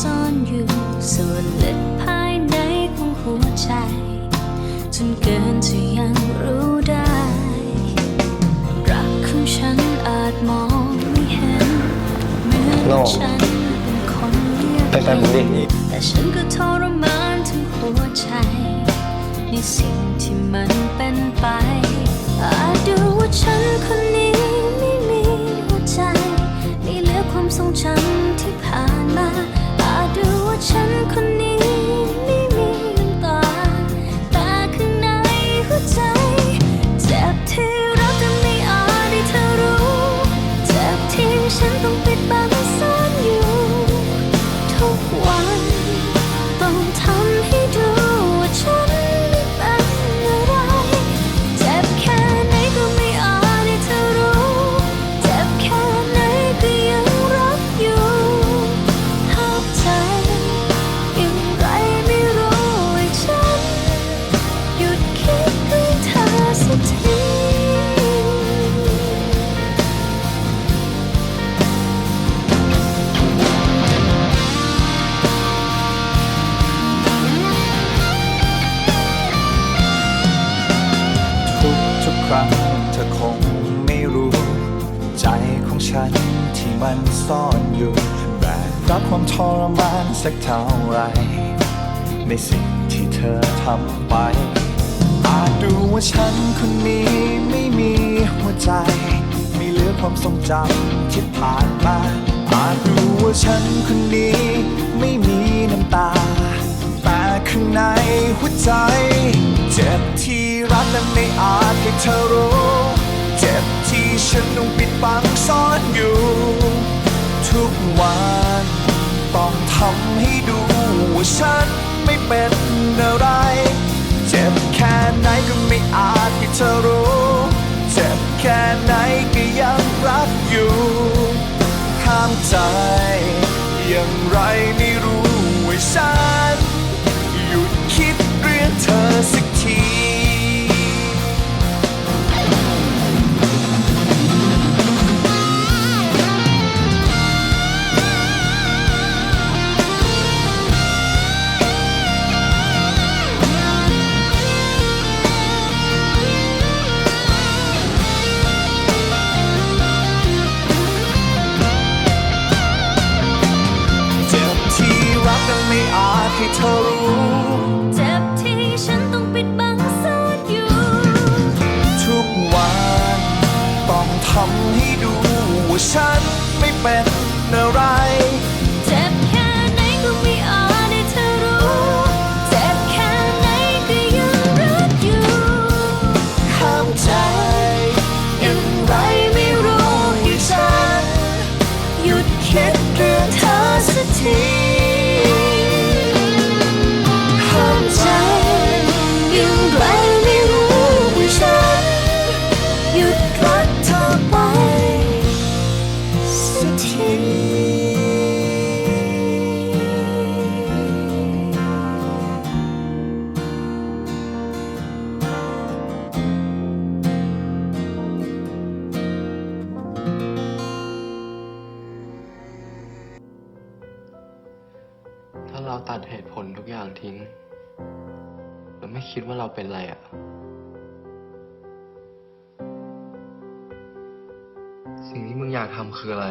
ซ่อนอยู่ส่วนลึกภายในของหัวใจ จนเกินจะยังรู้ได้ รักของฉันอาจมองไม่เห็นเมือฉันเป็นคนเดียวแต่ฉันก็ทรมานถึงหัวใจ ในสิ่งที่มันเป็นไป อาจดูว่าฉันคนนี้ไม่มีหัวใจไม่เหลือความทรงจำ ครั้งเธอคงไม่รู้ ใจของฉันที่มันซ่อนอยู่แบกรับความทรมานสักเท่าไร ในสิ่งที่เธอทำไป อาจดูว่าฉันคนนี้ไม่มีหัวใจ ไม่เหลือความทรงจำที่ผ่านมา อาจดูว่าฉันคนนี้ไม่มี หัวใจ เจ็บที่รักและไม่อาจให้เธอรู้ เจ็บที่ฉันต้องปิดบังซ่อนอยู่ ทุกวันต้องทำให้ดูว่าฉันไม่เป็นอะไร เจ็บแค่ไหนก็ไม่อาจให้เธอรู้ เจ็บแค่ไหนก็ยังรักอยู่ห้ามใจอย่างไรไม่รู้ว่าฉัน ธอสักทีเจ็บที่รักแต่ไม่อาจให้เธอ ทำให้ดูว่าฉันไม่เป็นอะไร เจ็บแค่ไหนก็ไม่อาจให้เธอรู้ เจ็บแค่ไหนก็ยังรักอยู่ห้ามใจอย่างไรไม่รู้ให้ฉัน หยุดคิดเรื่องเธอสักที เราตัดเหตุผลทุกอย่างทิ้ง เราไม่คิดว่าเราเป็นอะไรอะสิ่งที่มึงอยากทำคืออะไร